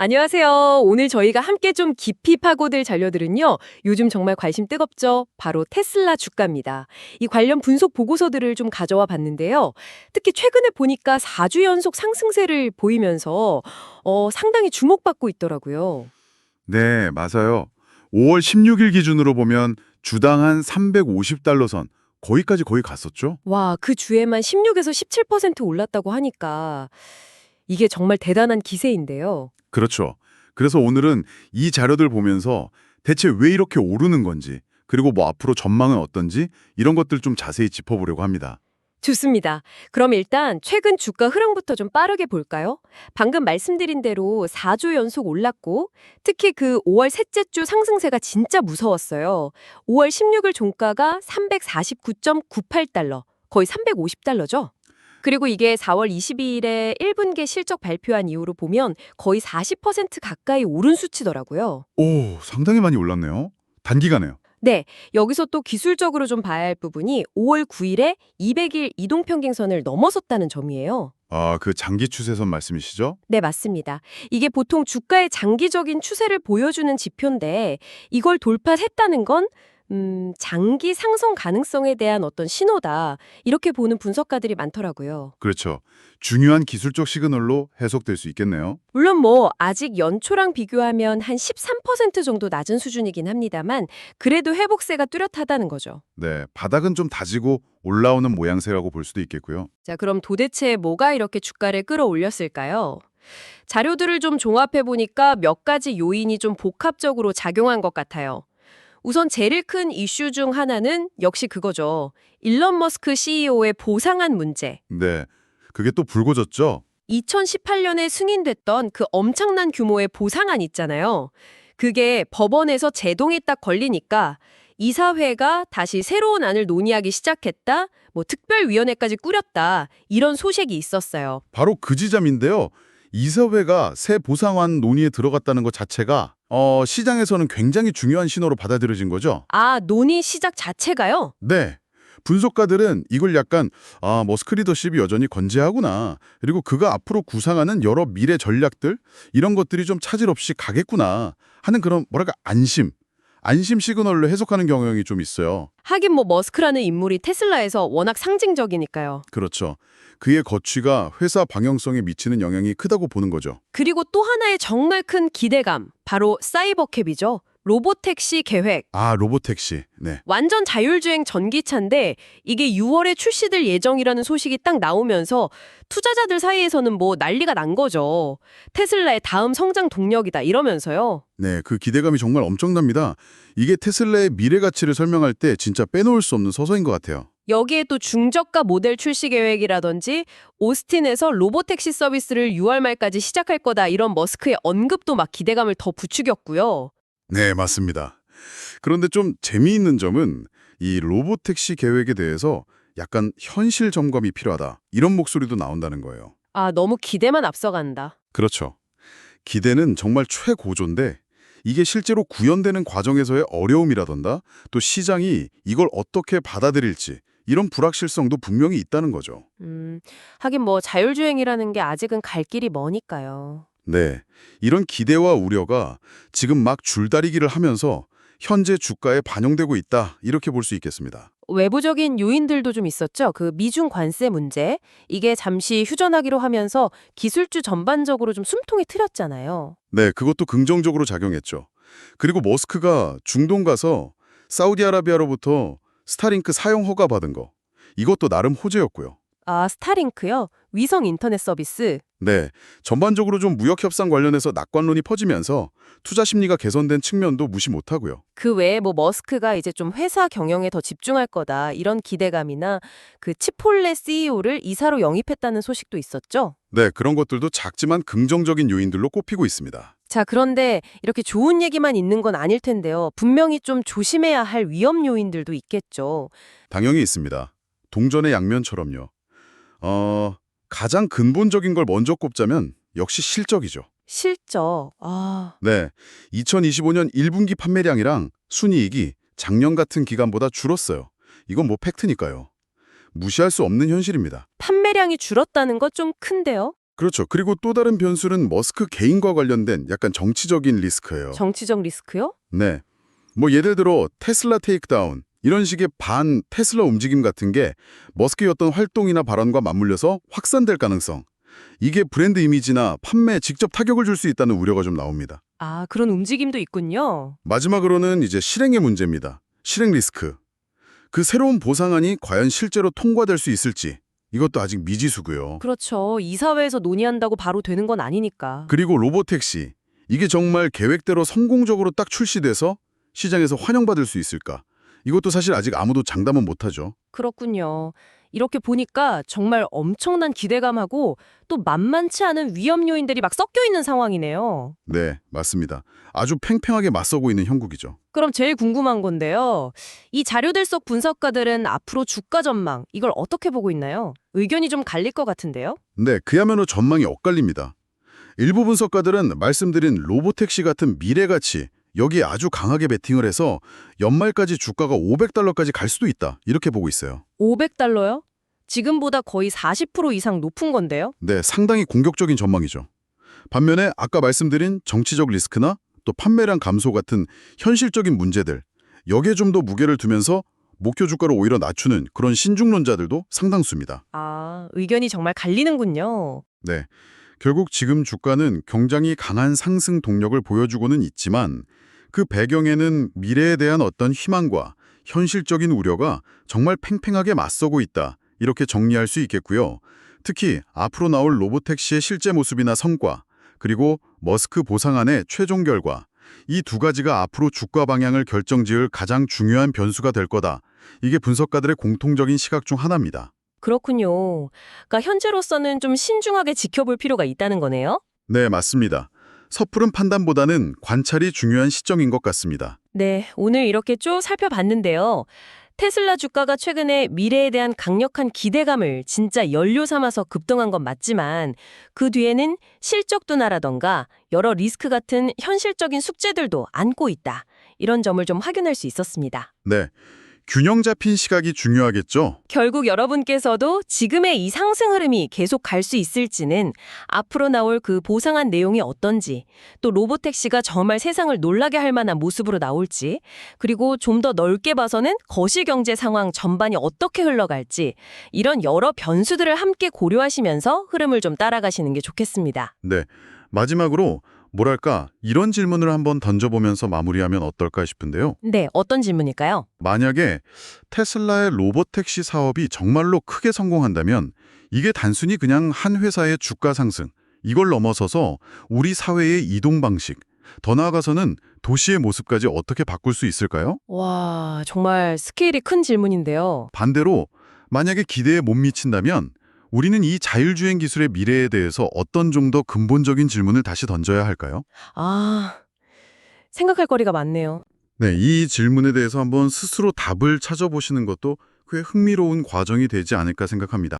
안녕하세요. 오늘 저희가 함께 좀 깊이 파고들 잔료들은요. 요즘 정말 관심 뜨겁죠. 바로 테슬라 주가입니다. 이 관련 분석 보고서들을 좀 가져와 봤는데요. 특히 최근에 보니까 4주 연속 상승세를 보이면서 어, 상당히 주목받고 있더라고요. 네, 맞아요. 5월 16일 기준으로 보면 주당 한 350달러 선, 거기까지 거의 갔었죠? 와, 그 주에만 16에서 17% 올랐다고 하니까 이게 정말 대단한 기세인데요. 그렇죠. 그래서 오늘은 이 자료들 보면서 대체 왜 이렇게 오르는 건지, 그리고 뭐 앞으로 전망은 어떤지 이런 것들 좀 자세히 짚어보려고 합니다. 좋습니다. 그럼 일단 최근 주가 흐름부터 좀 빠르게 볼까요? 방금 말씀드린 대로 4주 연속 올랐고 특히 그 5월 셋째 주 상승세가 진짜 무서웠어요. 5월 16일 종가가 349.98달러, 거의 350달러죠? 그리고 이게 4월 22일에 1분기 실적 발표한 이후로 보면 거의 40% 가까이 오른 수치더라고요. 오, 상당히 많이 올랐네요. 단기간에요. 네, 여기서 또 기술적으로 좀 봐야 할 부분이 5월 9일에 200일 이동평균선을 넘어섰다는 점이에요. 아, 그 장기 추세선 말씀이시죠? 네, 맞습니다. 이게 보통 주가의 장기적인 추세를 보여주는 지표인데 이걸 돌파했다는 건 음, 장기 상승 가능성에 대한 어떤 신호다. 이렇게 보는 분석가들이 많더라고요. 그렇죠. 중요한 기술적 시그널로 해석될 수 있겠네요. 물론 뭐 아직 연초랑 비교하면 한 13% 정도 낮은 수준이긴 합니다만 그래도 회복세가 뚜렷하다는 거죠. 네, 바닥은 좀 다지고 올라오는 모양새라고 볼 수도 있겠고요. 자, 그럼 도대체 뭐가 이렇게 주가를 끌어올렸을까요? 자료들을 좀 종합해 보니까 몇 가지 요인이 좀 복합적으로 작용한 것 같아요. 우선 제일 큰 이슈 중 하나는 역시 그거죠. 일론 머스크 CEO의 보상안 문제. 네, 그게 또 불거졌죠? 2018년에 승인됐던 그 엄청난 규모의 보상안 있잖아요. 그게 법원에서 제동이 딱 걸리니까 이사회가 다시 새로운 안을 논의하기 시작했다. 뭐 특별위원회까지 꾸렸다. 이런 소식이 있었어요. 바로 그 지점인데요. 이사회가 새 보상안 논의에 들어갔다는 것 자체가 어, 시장에서는 굉장히 중요한 신호로 받아들여진 거죠. 아, 논의 시작 자체가요? 네. 분석가들은 이걸 약간 아, 머스크 리더십이 여전히 건재하구나. 그리고 그가 앞으로 구상하는 여러 미래 전략들 이런 것들이 좀 차질 없이 가겠구나 하는 그런 뭐랄까 안심, 안심 시그널로 해석하는 경향이 좀 있어요. 하긴 뭐 머스크라는 인물이 테슬라에서 워낙 상징적이니까요. 그렇죠. 그의 거취가 회사 방향성에 미치는 영향이 크다고 보는 거죠. 그리고 또 하나의 정말 큰 기대감, 바로 사이버캡이죠. 로보택시 계획. 아, 로보택시. 네. 완전 자율주행 전기차인데 이게 6월에 출시될 예정이라는 소식이 딱 나오면서 투자자들 사이에서는 뭐 난리가 난 거죠. 테슬라의 다음 성장 동력이다 이러면서요. 네, 그 기대감이 정말 엄청납니다. 이게 테슬라의 미래 가치를 설명할 때 진짜 빼놓을 수 없는 서서인 것 같아요. 여기에 또 중저가 모델 출시 계획이라든지 오스틴에서 로보택시 서비스를 6월 말까지 시작할 거다 이런 머스크의 언급도 막 기대감을 더 부추겼고요. 네, 맞습니다. 그런데 좀 재미있는 점은 이 로보택시 계획에 대해서 약간 현실 점검이 필요하다. 이런 목소리도 나온다는 거예요. 아, 너무 기대만 앞서간다. 그렇죠. 기대는 정말 최고조인데 이게 실제로 구현되는 과정에서의 어려움이라던가 또 시장이 이걸 어떻게 받아들일지 이런 불확실성도 분명히 있다는 거죠. 음, 하긴 뭐 자율주행이라는 게 아직은 갈 길이 머니까요. 네, 이런 기대와 우려가 지금 막 줄다리기를 하면서 현재 주가에 반영되고 있다 이렇게 볼 수 있겠습니다. 외부적인 요인들도 좀 있었죠. 그 미중 관세 문제. 이게 잠시 휴전하기로 하면서 기술주 전반적으로 좀 숨통이 트였잖아요. 네, 그것도 긍정적으로 작용했죠. 그리고 머스크가 중동 가서 사우디아라비아로부터 스타링크 사용 허가 받은 거 이것도 나름 호재였고요. 아, 스타링크요? 위성 인터넷 서비스. 네, 전반적으로 좀 무역 협상 관련해서 낙관론이 퍼지면서 투자 심리가 개선된 측면도 무시 못하고요. 그 외에 뭐 머스크가 이제 좀 회사 경영에 더 집중할 거다. 이런 기대감이나 그 치폴레 CEO를 이사로 영입했다는 소식도 있었죠. 네, 그런 것들도 작지만 긍정적인 요인들로 꼽히고 있습니다. 자, 그런데 이렇게 좋은 얘기만 있는 건 아닐 텐데요. 분명히 좀 조심해야 할 위험 요인들도 있겠죠. 당연히 있습니다. 동전의 양면처럼요. 어, 가장 근본적인 걸 먼저 꼽자면 역시 실적이죠. 실적. 아, 네, 2025년 1분기 판매량이랑 순이익이 작년 같은 기간보다 줄었어요. 이건 뭐 팩트니까요. 무시할 수 없는 현실입니다. 판매량이 줄었다는 거 좀 큰데요? 그렇죠. 그리고 또 다른 변수는 머스크 개인과 관련된 약간 정치적인 리스크예요. 정치적 리스크요? 네. 뭐 예를 들어 테슬라 테이크다운 이런 식의 반 테슬라 움직임 같은 게 머스크의 어떤 활동이나 발언과 맞물려서 확산될 가능성. 이게 브랜드 이미지나 판매에 직접 타격을 줄 수 있다는 우려가 좀 나옵니다. 아, 그런 움직임도 있군요. 마지막으로는 이제 실행의 문제입니다. 실행 리스크. 그 새로운 보상안이 과연 실제로 통과될 수 있을지 이것도 아직 미지수고요. 그렇죠. 이사회에서 논의한다고 바로 되는 건 아니니까. 그리고 로보택시. 이게 정말 계획대로 성공적으로 딱 출시돼서 시장에서 환영받을 수 있을까? 이것도 사실 아직 아무도 장담은 못하죠. 그렇군요. 이렇게 보니까 정말 엄청난 기대감하고 또 만만치 않은 위험 요인들이 막 섞여 있는 상황이네요. 네, 맞습니다. 아주 팽팽하게 맞서고 있는 형국이죠. 그럼 제일 궁금한 건데요. 이 자료들 속 분석가들은 앞으로 주가 전망, 이걸 어떻게 보고 있나요? 의견이 좀 갈릴 것 같은데요? 네, 그야말로 전망이 엇갈립니다. 일부 분석가들은 말씀드린 로보택시 같은 미래 가치 여기에 아주 강하게 베팅을 해서 연말까지 주가가 500달러까지 갈 수도 있다. 이렇게 보고 있어요. 500달러요? 지금보다 거의 40% 이상 높은 건데요? 네, 상당히 공격적인 전망이죠. 반면에 아까 말씀드린 정치적 리스크나 또 판매량 감소 같은 현실적인 문제들 여기에 좀 더 무게를 두면서 목표 주가를 오히려 낮추는 그런 신중론자들도 상당수입니다. 아, 의견이 정말 갈리는군요. 네. 결국 지금 주가는 굉장히 강한 상승 동력을 보여주고는 있지만 그 배경에는 미래에 대한 어떤 희망과 현실적인 우려가 정말 팽팽하게 맞서고 있다. 이렇게 정리할 수 있겠고요. 특히 앞으로 나올 로보택시의 실제 모습이나 성과, 그리고 머스크 보상안의 최종 결과, 이 두 가지가 앞으로 주가 방향을 결정지을 가장 중요한 변수가 될 거다. 이게 분석가들의 공통적인 시각 중 하나입니다. 그렇군요. 그러니까 현재로서는 좀 신중하게 지켜볼 필요가 있다는 거네요. 네, 맞습니다. 섣부른 판단보다는 관찰이 중요한 시점인 것 같습니다. 네, 오늘 이렇게 쭉 살펴봤는데요. 테슬라 주가가 최근에 미래에 대한 강력한 기대감을 진짜 연료 삼아서 급등한 건 맞지만 그 뒤에는 실적 둔화라던가 여러 리스크 같은 현실적인 숙제들도 안고 있다. 이런 점을 좀 확인할 수 있었습니다. 네, 균형 잡힌 시각이 중요하겠죠? 결국 여러분께서도 지금의 이 상승 흐름이 계속 갈 수 있을지는 앞으로 나올 그 보상한 내용이 어떤지, 또 로보택시가 정말 세상을 놀라게 할 만한 모습으로 나올지, 그리고 좀 더 넓게 봐서는 거시경제 상황 전반이 어떻게 흘러갈지, 이런 여러 변수들을 함께 고려하시면서 흐름을 좀 따라가시는 게 좋겠습니다. 네, 마지막으로 뭐랄까 이런 질문을 한번 던져보면서 마무리하면 어떨까 싶은데요. 네, 어떤 질문일까요? 만약에 테슬라의 로보택시 사업이 정말로 크게 성공한다면 이게 단순히 그냥 한 회사의 주가 상승, 이걸 넘어서서 우리 사회의 이동 방식, 더 나아가서는 도시의 모습까지 어떻게 바꿀 수 있을까요? 와, 정말 스케일이 큰 질문인데요. 반대로 만약에 기대에 못 미친다면 우리는 이 자율주행 기술의 미래에 대해서 어떤 좀 더 근본적인 질문을 다시 던져야 할까요? 아, 생각할 거리가 많네요. 네, 이 질문에 대해서 한번 스스로 답을 찾아보시는 것도 꽤 흥미로운 과정이 되지 않을까 생각합니다.